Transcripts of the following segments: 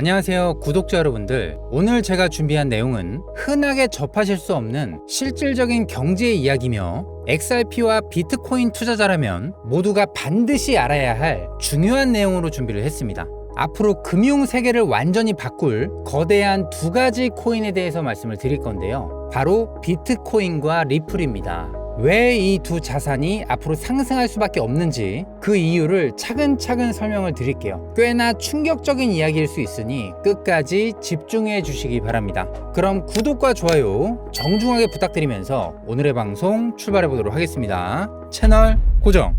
안녕하세요 구독자 여러분들. 오늘 제가 준비한 내용은 흔하게 접하실 수 없는 실질적인 경제 이야기며 XRP와 비트코인 투자자라면 모두가 반드시 알아야 할 중요한 내용으로 준비를 했습니다. 앞으로 금융 세계를 완전히 바꿀 거대한 두 가지 코인에 대해서 말씀을 드릴 건데요. 바로 비트코인과 리플입니다 왜 이 두 자산이 앞으로 상승할 수밖에 없는지 그 이유를 차근차근 설명을 드릴게요. 꽤나 충격적인 이야기일 수 있으니 끝까지 집중해 주시기 바랍니다. 그럼 구독과 좋아요 정중하게 부탁드리면서 오늘의 방송 출발해 보도록 하겠습니다. 채널 고정!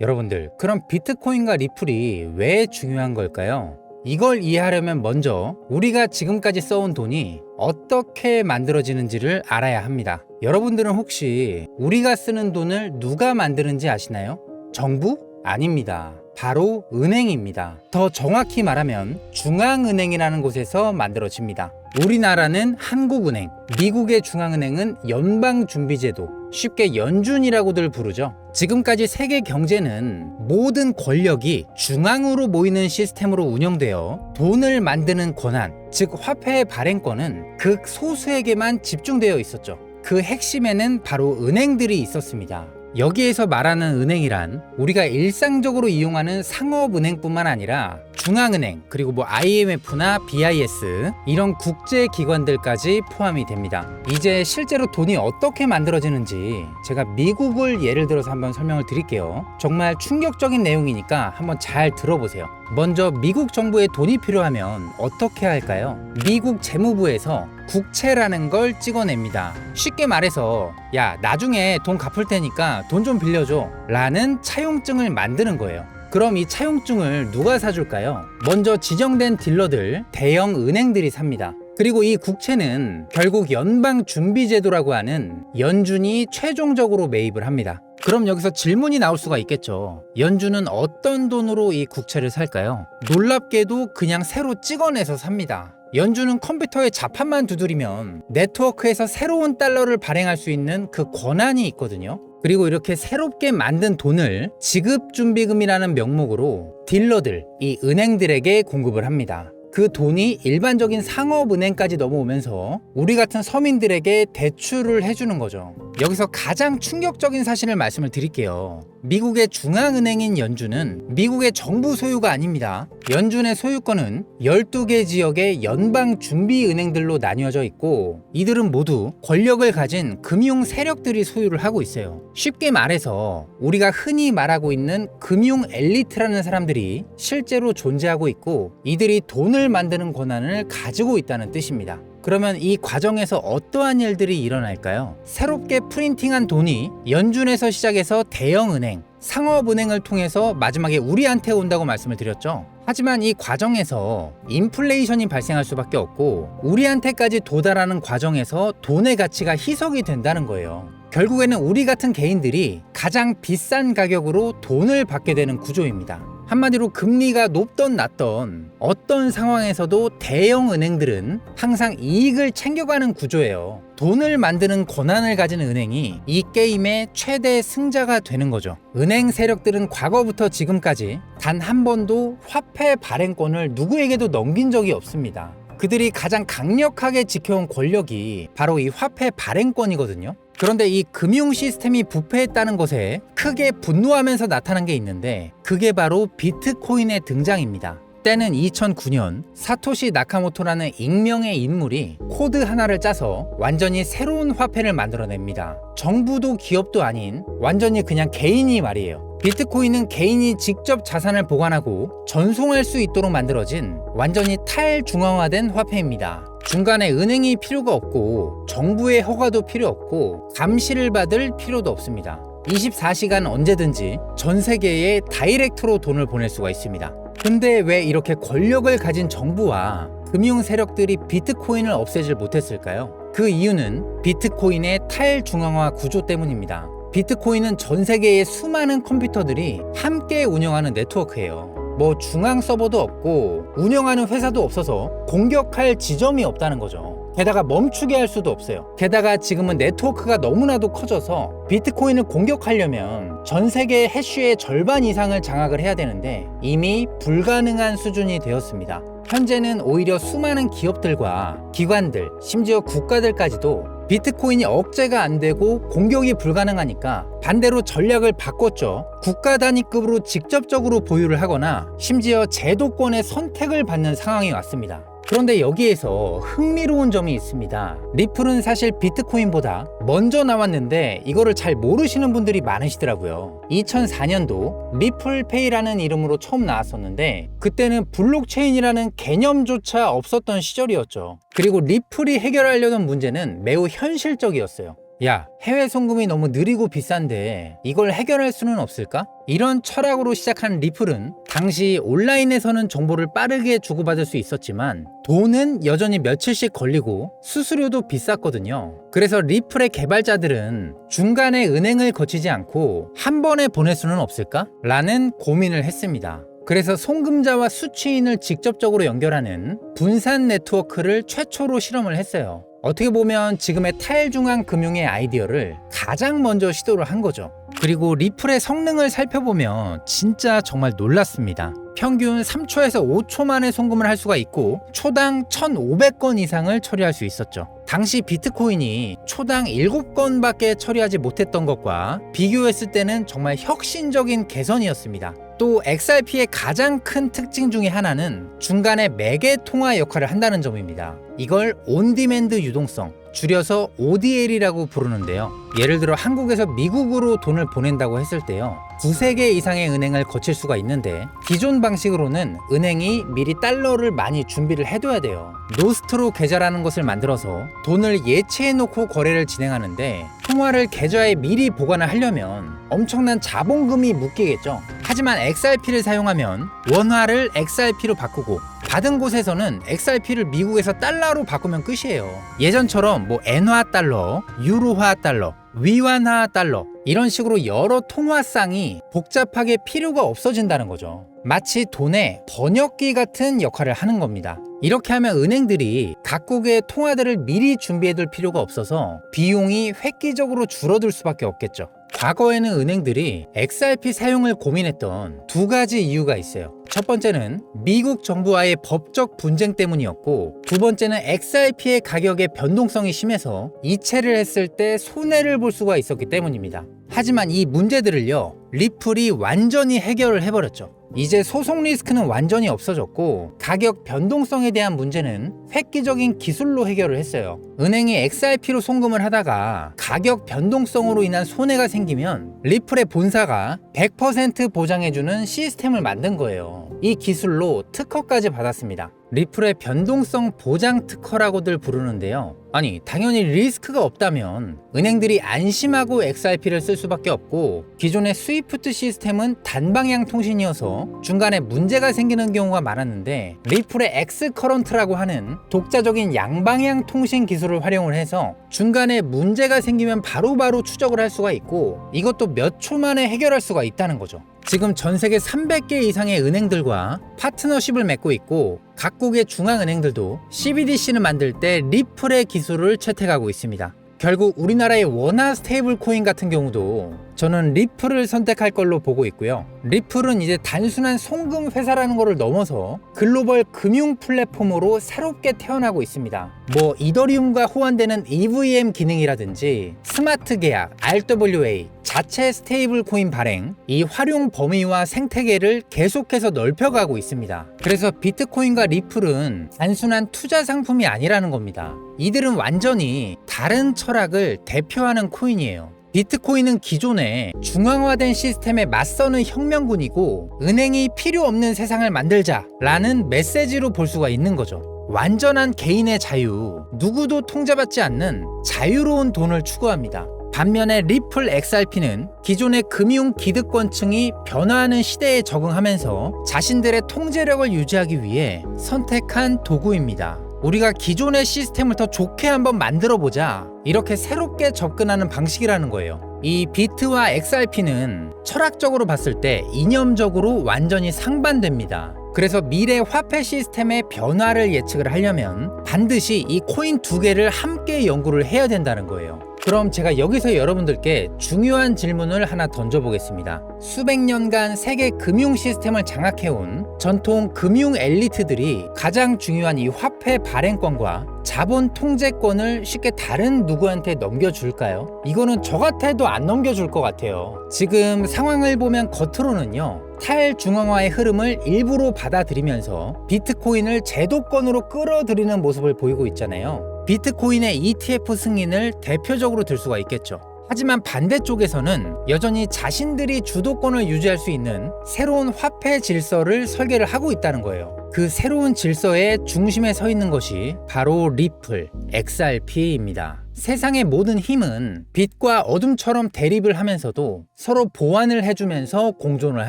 여러분들, 그럼 비트코인과 리플이 왜 중요한 걸까요? 이걸 이해하려면 먼저 우리가 지금까지 써온 돈이 어떻게 만들어지는지를 알아야 합니다. 여러분들은 혹시 우리가 쓰는 돈을 누가 만드는지 아시나요? 정부? 아닙니다. 바로 은행입니다. 더 정확히 말하면 중앙은행이라는 곳에서 만들어집니다. 우리나라는 한국은행, 미국의 중앙은행은 연방준비제도, 쉽게 연준이라고들 부르죠. 지금까지 세계 경제는 모든 권력이 중앙으로 모이는 시스템으로 운영되어 돈을 만드는 권한, 즉 화폐의 발행권은 극소수에게만 집중되어 있었죠. 그 핵심에는 바로 은행들이 있었습니다. 여기에서 말하는 은행이란 우리가 일상적으로 이용하는 상업은행뿐만 아니라 중앙은행 그리고 뭐 IMF나 BIS 이런 국제 기관들까지 포함이 됩니다. 이제 실제로 돈이 어떻게 만들어지는지 제가 미국을 예를 들어서 한번 설명을 드릴게요. 정말 충격적인 내용이니까 한번 잘 들어보세요. 먼저 미국 정부에 돈이 필요하면 어떻게 할까요? 미국 재무부에서 국채라는 걸 찍어냅니다. 쉽게 말해서 야 나중에 돈 갚을 테니까 돈 좀 빌려줘 라는 차용증을 만드는 거예요. 그럼 이 차용증을 누가 사줄까요? 먼저 지정된 딜러들, 대형 은행들이 삽니다. 그리고 이 국채는 결국 연방준비제도라고 하는 연준이 최종적으로 매입을 합니다. 그럼 여기서 질문이 나올 수가 있겠죠. 연준은 어떤 돈으로 이 국채를 살까요? 놀랍게도 그냥 새로 찍어내서 삽니다. 연준은 컴퓨터에 자판만 두드리면 네트워크에서 새로운 달러를 발행할 수 있는 그 권한이 있거든요. 그리고 이렇게 새롭게 만든 돈을 지급준비금이라는 명목으로 딜러들, 이 은행들에게 공급을 합니다. 그 돈이 일반적인 상업은행까지 넘어오면서 우리 같은 서민들에게 대출을 해주는 거죠. 여기서 가장 충격적인 사실을 말씀을 드릴게요. 미국의 중앙은행인 연준은 미국의 정부 소유가 아닙니다. 연준의 소유권은 12개 지역의 연방준비은행들로 나뉘어져 있고 이들은 모두 권력을 가진 금융 세력들이 소유를 하고 있어요. 쉽게 말해서 우리가 흔히 말하고 있는 금융 엘리트라는 사람들이 실제로 존재하고 있고 이들이 돈을 만드는 권한을 가지고 있다는 뜻입니다. 그러면 이 과정에서 어떠한 일들이 일어날까요? 새롭게 프린팅한 돈이 연준에서 시작해서 대형은행, 상업은행을 통해서 마지막에 우리한테 온다고 말씀을 드렸죠. 하지만 이 과정에서 인플레이션이 발생할 수밖에 없고 우리한테까지 도달하는 과정에서 돈의 가치가 희석이 된다는 거예요. 결국에는 우리 같은 개인들이 가장 비싼 가격으로 돈을 받게 되는 구조입니다. 한마디로 금리가 높던 낮던 어떤 상황에서도 대형 은행들은 항상 이익을 챙겨가는 구조예요. 돈을 만드는 권한을 가진 은행이 이 게임의 최대 승자가 되는 거죠. 은행 세력들은 과거부터 지금까지 단 한 번도 화폐 발행권을 누구에게도 넘긴 적이 없습니다. 그들이 가장 강력하게 지켜온 권력이 바로 이 화폐 발행권이거든요. 그런데 이 금융 시스템이 부패했다는 것에 크게 분노하면서 나타난 게 있는데 그게 바로 비트코인의 등장입니다. 때는 2009년 사토시 나카모토라는 익명의 인물이 코드 하나를 짜서 완전히 새로운 화폐를 만들어냅니다. 정부도 기업도 아닌 완전히 그냥 개인이 말이에요. 비트코인은 개인이 직접 자산을 보관하고 전송할 수 있도록 만들어진 완전히 탈중앙화된 화폐입니다. 중간에 은행이 필요가 없고 정부의 허가도 필요 없고 감시를 받을 필요도 없습니다. 24시간 언제든지 전 세계에 다이렉트로 돈을 보낼 수가 있습니다. 근데 왜 이렇게 권력을 가진 정부와 금융 세력들이 비트코인을 없애질 못했을까요? 그 이유는 비트코인의 탈중앙화 구조 때문입니다. 비트코인은 전 세계의 수많은 컴퓨터들이 함께 운영하는 네트워크예요. 뭐 중앙 서버도 없고 운영하는 회사도 없어서 공격할 지점이 없다는 거죠. 게다가 멈추게 할 수도 없어요. 게다가 지금은 네트워크가 너무나도 커져서 비트코인을 공격하려면 전 세계 해쉬의 절반 이상을 장악을 해야 되는데 이미 불가능한 수준이 되었습니다. 현재는 오히려 수많은 기업들과 기관들, 심지어 국가들까지도 비트코인이 억제가 안 되고 공격이 불가능하니까 반대로 전략을 바꿨죠. 국가 단위급으로 직접적으로 보유를 하거나 심지어 제도권의 선택을 받는 상황이 왔습니다. 그런데 여기에서 흥미로운 점이 있습니다. 리플은 사실 비트코인보다 먼저 나왔는데 이거를 잘 모르시는 분들이 많으시더라고요. 2004년도 리플페이라는 이름으로 처음 나왔었는데 그때는 블록체인이라는 개념조차 없었던 시절이었죠. 그리고 리플이 해결하려던 문제는 매우 현실적이었어요. 야, 해외 송금이 너무 느리고 비싼데 이걸 해결할 수는 없을까? 이런 철학으로 시작한 리플은 당시 온라인에서는 정보를 빠르게 주고받을 수 있었지만 돈은 여전히 며칠씩 걸리고 수수료도 비쌌거든요. 그래서 리플의 개발자들은 중간에 은행을 거치지 않고 한 번에 보낼 수는 없을까? 라는 고민을 했습니다. 그래서 송금자와 수취인을 직접적으로 연결하는 분산 네트워크를 최초로 실험을 했어요. 어떻게 보면 지금의 탈중앙 금융의 아이디어를 가장 먼저 시도를 한 거죠. 그리고 리플의 성능을 살펴보면 진짜 정말 놀랐습니다. 평균 3초에서 5초 만에 송금을 할 수가 있고 초당 1,500건 이상을 처리할 수 있었죠. 당시 비트코인이 초당 7건밖에 처리하지 못했던 것과 비교했을 때는 정말 혁신적인 개선이었습니다. 또 XRP의 가장 큰 특징 중에 하나는 중간에 매개 통화 역할을 한다는 점입니다. 이걸 온디맨드 유동성, 줄여서 ODL이라고 부르는데요. 예를 들어 한국에서 미국으로 돈을 보낸다고 했을 때요. 두세 개 이상의 은행을 거칠 수가 있는데 기존 방식으로는 은행이 미리 달러를 많이 준비를 해둬야 돼요. 노스트로 계좌라는 것을 만들어서 돈을 예치해 놓고 거래를 진행하는데 통화를 계좌에 미리 보관을 하려면 엄청난 자본금이 묶이겠죠. 하지만 XRP를 사용하면 원화를 XRP로 바꾸고 받은 곳에서는 XRP를 미국에서 달러로 바꾸면 끝이에요. 예전처럼 뭐 엔화 달러, 유로화 달러, 위안화 달러 이런 식으로 여러 통화상이 복잡하게 필요가 없어진다는 거죠. 마치 돈의 번역기 같은 역할을 하는 겁니다. 이렇게 하면 은행들이 각국의 통화들을 미리 준비해둘 필요가 없어서 비용이 획기적으로 줄어들 수밖에 없겠죠. 과거에는 은행들이 XRP 사용을 고민했던 두 가지 이유가 있어요. 첫 번째는 미국 정부와의 법적 분쟁 때문이었고, 두 번째는 XRP의 가격의 변동성이 심해서 이체를 했을 때 손해를 볼 수가 있었기 때문입니다. 하지만 이 문제들을요, 리플이 완전히 해결을 해버렸죠. 이제 소송 리스크는 완전히 없어졌고 가격 변동성에 대한 문제는 획기적인 기술로 해결을 했어요. 은행이 XRP로 송금을 하다가 가격 변동성으로 인한 손해가 생기면 리플의 본사가 100% 보장해주는 시스템을 만든 거예요. 이 기술로 특허까지 받았습니다. 리플의 변동성 보장 특허라고들 부르는데요. 아니, 당연히 리스크가 없다면 은행들이 안심하고 XRP를 쓸 수밖에 없고 기존의 스위프트 시스템은 단방향 통신이어서 중간에 문제가 생기는 경우가 많았는데 리플의 X 커런트라고 하는 독자적인 양방향 통신 기술을 활용을 해서 중간에 문제가 생기면 바로바로 바로 추적을 할 수가 있고 이것도 몇 초 만에 해결할 수가 있다는 거죠. 지금 전 세계 300개 이상의 은행들과 파트너십을 맺고 있고 각국의 중앙은행들도 CBDC를 만들 때 리플의 기술을 채택하고 있습니다. 결국 우리나라의 원화 스테이블 코인 같은 경우도 저는 리플을 선택할 걸로 보고 있고요. 리플은 이제 단순한 송금 회사라는 것을 넘어서 글로벌 금융 플랫폼으로 새롭게 태어나고 있습니다. 뭐 이더리움과 호환되는 EVM 기능이라든지 스마트 계약, RWA, 자체 스테이블 코인 발행, 이 활용 범위와 생태계를 계속해서 넓혀가고 있습니다. 그래서 비트코인과 리플은 단순한 투자 상품이 아니라는 겁니다. 이들은 완전히 다른 철학을 대표하는 코인이에요. 비트코인은 기존의 중앙화된 시스템에 맞서는 혁명군이고 은행이 필요 없는 세상을 만들자라는 메시지로 볼 수가 있는 거죠. 완전한 개인의 자유, 누구도 통제받지 않는 자유로운 돈을 추구합니다. 반면에 리플 XRP는 기존의 금융 기득권층이 변화하는 시대에 적응하면서 자신들의 통제력을 유지하기 위해 선택한 도구입니다. 우리가 기존의 시스템을 더 좋게 한번 만들어 보자. 이렇게 새롭게 접근하는 방식이라는 거예요. 이 비트와 XRP는 철학적으로 봤을 때 이념적으로 완전히 상반됩니다. 그래서 미래 화폐 시스템의 변화를 예측을 하려면 반드시 이 코인 두 개를 함께 연구를 해야 된다는 거예요. 그럼 제가 여기서 여러분들께 중요한 질문을 하나 던져보겠습니다. 수백 년간 세계 금융 시스템을 장악해온 전통 금융 엘리트들이 가장 중요한 이 화폐 발행권과 자본 통제권을 쉽게 다른 누구한테 넘겨줄까요? 이거는 저 같아도 안 넘겨줄 것 같아요. 지금 상황을 보면 겉으로는요. 탈중앙화의 흐름을 일부러 받아들이면서 비트코인을 제도권으로 끌어들이는 모습을 보이고 있잖아요. 비트코인의 ETF 승인을 대표적으로 들 수가 있겠죠. 하지만 반대쪽에서는 여전히 자신들이 주도권을 유지할 수 있는 새로운 화폐 질서를 설계를 하고 있다는 거예요. 그 새로운 질서의 중심에 서 있는 것이 바로 리플, XRP입니다. 세상의 모든 힘은 빛과 어둠처럼 대립을 하면서도 서로 보완을 해주면서 공존을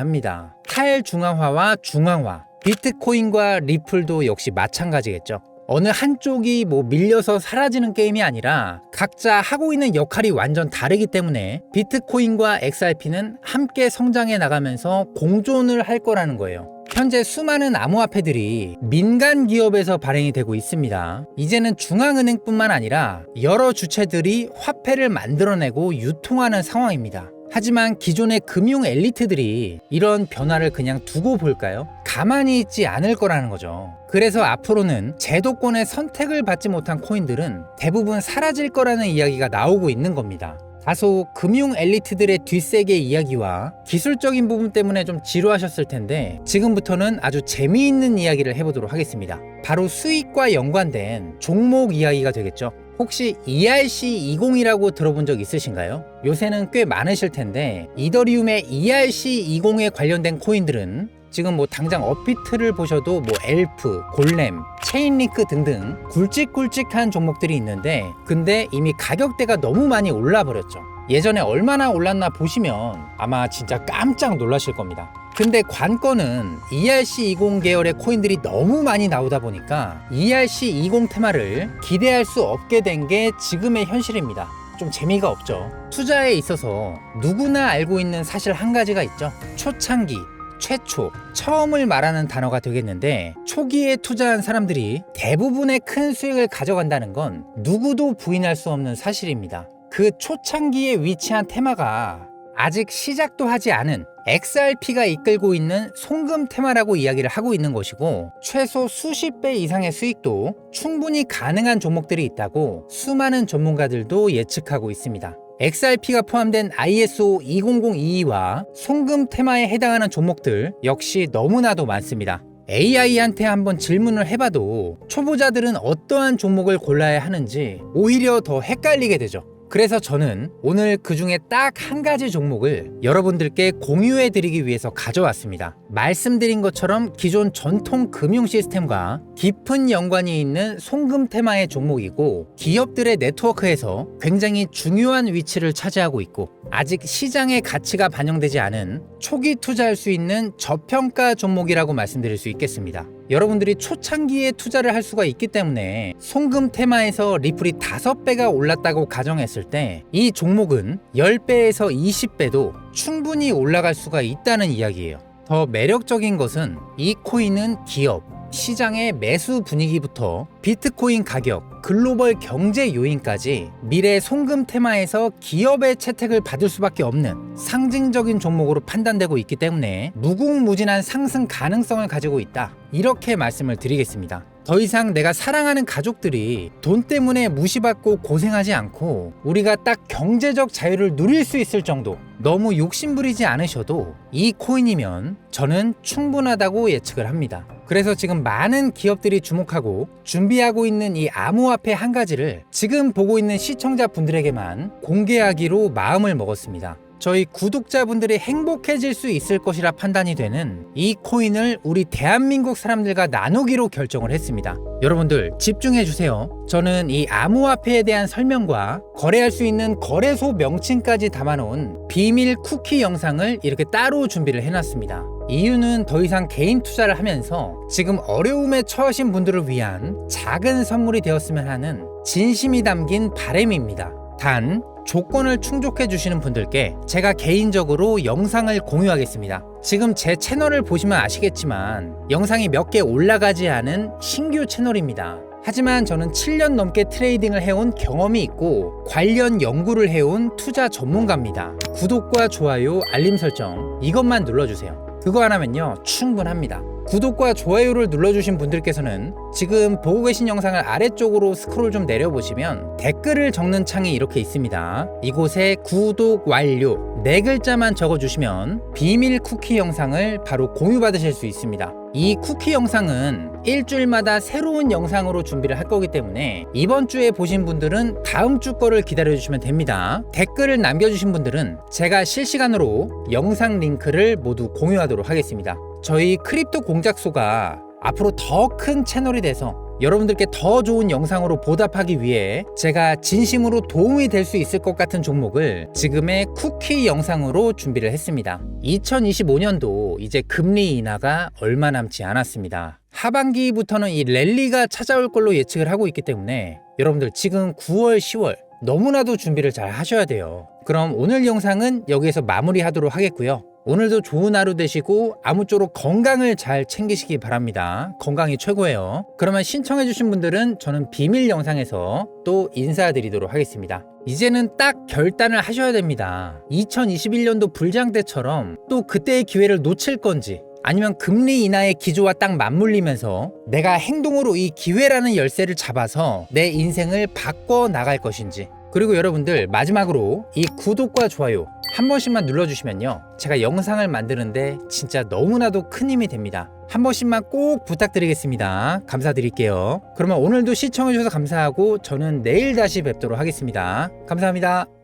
합니다. 탈중앙화와 중앙화, 비트코인과 리플도 역시 마찬가지겠죠. 어느 한쪽이 뭐 밀려서 사라지는 게임이 아니라 각자 하고 있는 역할이 완전 다르기 때문에 비트코인과 XRP는 함께 성장해 나가면서 공존을 할 거라는 거예요. 현재 수많은 암호화폐들이 민간 기업에서 발행이 되고 있습니다. 이제는 중앙은행뿐만 아니라 여러 주체들이 화폐를 만들어내고 유통하는 상황입니다. 하지만 기존의 금융 엘리트들이 이런 변화를 그냥 두고 볼까요? 가만히 있지 않을 거라는 거죠. 그래서 앞으로는 제도권의 선택을 받지 못한 코인들은 대부분 사라질 거라는 이야기가 나오고 있는 겁니다. 다소 금융 엘리트들의 뒷세계 이야기와 기술적인 부분 때문에 좀 지루하셨을 텐데 지금부터는 아주 재미있는 이야기를 해보도록 하겠습니다. 바로 수익과 연관된 종목 이야기가 되겠죠. 혹시 ERC20이라고 들어본 적 있으신가요? 요새는 꽤 많으실 텐데 이더리움의 ERC20에 관련된 코인들은 지금 뭐 당장 업비트를 보셔도 뭐 엘프, 골렘, 체인링크 등등 굵직굵직한 종목들이 있는데 근데 이미 가격대가 너무 많이 올라 버렸죠. 예전에 얼마나 올랐나 보시면 아마 진짜 깜짝 놀라실 겁니다. 근데 관건은 ERC20 계열의 코인들이 너무 많이 나오다 보니까 ERC20 테마를 기대할 수 없게 된 게 지금의 현실입니다. 좀 재미가 없죠. 투자에 있어서 누구나 알고 있는 사실 한 가지가 있죠. 초창기, 최초, 처음을 말하는 단어가 되겠는데 초기에 투자한 사람들이 대부분의 큰 수익을 가져간다는 건 누구도 부인할 수 없는 사실입니다. 그 초창기에 위치한 테마가 아직 시작도 하지 않은 XRP가 이끌고 있는 송금 테마라고 이야기를 하고 있는 것이고 최소 수십 배 이상의 수익도 충분히 가능한 종목들이 있다고 수많은 전문가들도 예측하고 있습니다. XRP가 포함된 ISO 20022와 송금 테마에 해당하는 종목들 역시 너무나도 많습니다. AI한테 한번 질문을 해봐도 초보자들은 어떠한 종목을 골라야 하는지 오히려 더 헷갈리게 되죠. 그래서 저는 오늘 그 중에 딱 한 가지 종목을 여러분들께 공유해 드리기 위해서 가져왔습니다. 말씀드린 것처럼 기존 전통 금융 시스템과 깊은 연관이 있는 송금 테마의 종목이고 기업들의 네트워크에서 굉장히 중요한 위치를 차지하고 있고 아직 시장의 가치가 반영되지 않은 초기 투자할 수 있는 저평가 종목이라고 말씀드릴 수 있겠습니다. 여러분들이 초창기에 투자를 할 수가 있기 때문에 송금 테마에서 리플이 5배가 올랐다고 가정했을 때 이 종목은 10배에서 20배도 충분히 올라갈 수가 있다는 이야기예요. 더 매력적인 것은 이 코인은 기업, 시장의 매수 분위기부터 비트코인 가격, 글로벌 경제 요인까지 미래 송금 테마에서 기업의 채택을 받을 수밖에 없는 상징적인 종목으로 판단되고 있기 때문에 무궁무진한 상승 가능성을 가지고 있다. 이렇게 말씀을 드리겠습니다. 더 이상 내가 사랑하는 가족들이 돈 때문에 무시받고 고생하지 않고 우리가 딱 경제적 자유를 누릴 수 있을 정도 너무 욕심부리지 않으셔도 이 코인이면 저는 충분하다고 예측을 합니다. 그래서 지금 많은 기업들이 주목하고 준비하고 있는 이 암호화폐 한 가지를 지금 보고 있는 시청자분들에게만 공개하기로 마음을 먹었습니다. 저희 구독자분들이 행복해질 수 있을 것이라 판단이 되는 이 코인을 우리 대한민국 사람들과 나누기로 결정을 했습니다. 여러분들 집중해 주세요. 저는 이 암호화폐에 대한 설명과 거래할 수 있는 거래소 명칭까지 담아놓은 비밀 쿠키 영상을 이렇게 따로 준비를 해놨습니다. 이유는 더 이상 개인 투자를 하면서 지금 어려움에 처하신 분들을 위한 작은 선물이 되었으면 하는 진심이 담긴 바램입니다. 단 조건을 충족해 주시는 분들께 제가 개인적으로 영상을 공유하겠습니다. 지금 제 채널을 보시면 아시겠지만 영상이 몇 개 올라가지 않은 신규 채널입니다. 하지만 저는 7년 넘게 트레이딩을 해온 경험이 있고 관련 연구를 해온 투자 전문가입니다. 구독과 좋아요, 알림 설정 이것만 눌러주세요. 그거 하나면요 충분합니다. 구독과 좋아요를 눌러주신 분들께서는 지금 보고 계신 영상을 아래쪽으로 스크롤 좀 내려보시면 댓글을 적는 창이 이렇게 있습니다. 이곳에 구독 완료 네 글자만 적어주시면 비밀 쿠키 영상을 바로 공유받으실 수 있습니다. 이 쿠키 영상은 일주일마다 새로운 영상으로 준비를 할 거기 때문에 이번 주에 보신 분들은 다음 주 거를 기다려 주시면 됩니다. 댓글을 남겨주신 분들은 제가 실시간으로 영상 링크를 모두 공유하도록 하겠습니다. 저희 크립토 공작소가 앞으로 더 큰 채널이 돼서 여러분들께 더 좋은 영상으로 보답하기 위해 제가 진심으로 도움이 될 수 있을 것 같은 종목을 지금의 쿠키 영상으로 준비를 했습니다. 2025년도 이제 금리 인하가 얼마 남지 않았습니다. 하반기부터는 이 랠리가 찾아올 걸로 예측을 하고 있기 때문에 여러분들 지금 9월, 10월 너무나도 준비를 잘 하셔야 돼요. 그럼 오늘 영상은 여기에서 마무리하도록 하겠고요. 오늘도 좋은 하루 되시고 아무쪼록 건강을 잘 챙기시기 바랍니다. 건강이 최고예요. 그러면 신청해주신 분들은 저는 비밀 영상에서 또 인사드리도록 하겠습니다. 이제는 딱 결단을 하셔야 됩니다. 2021년도 불장 때처럼 또 그때의 기회를 놓칠 건지 아니면 금리 인하의 기조와 딱 맞물리면서 내가 행동으로 이 기회라는 열쇠를 잡아서 내 인생을 바꿔 나갈 것인지 그리고 여러분들 마지막으로 이 구독과 좋아요 한 번씩만 눌러주시면요. 제가 영상을 만드는데 진짜 너무나도 큰 힘이 됩니다. 한 번씩만 꼭 부탁드리겠습니다. 감사드릴게요. 그러면 오늘도 시청해주셔서 감사하고 저는 내일 다시 뵙도록 하겠습니다. 감사합니다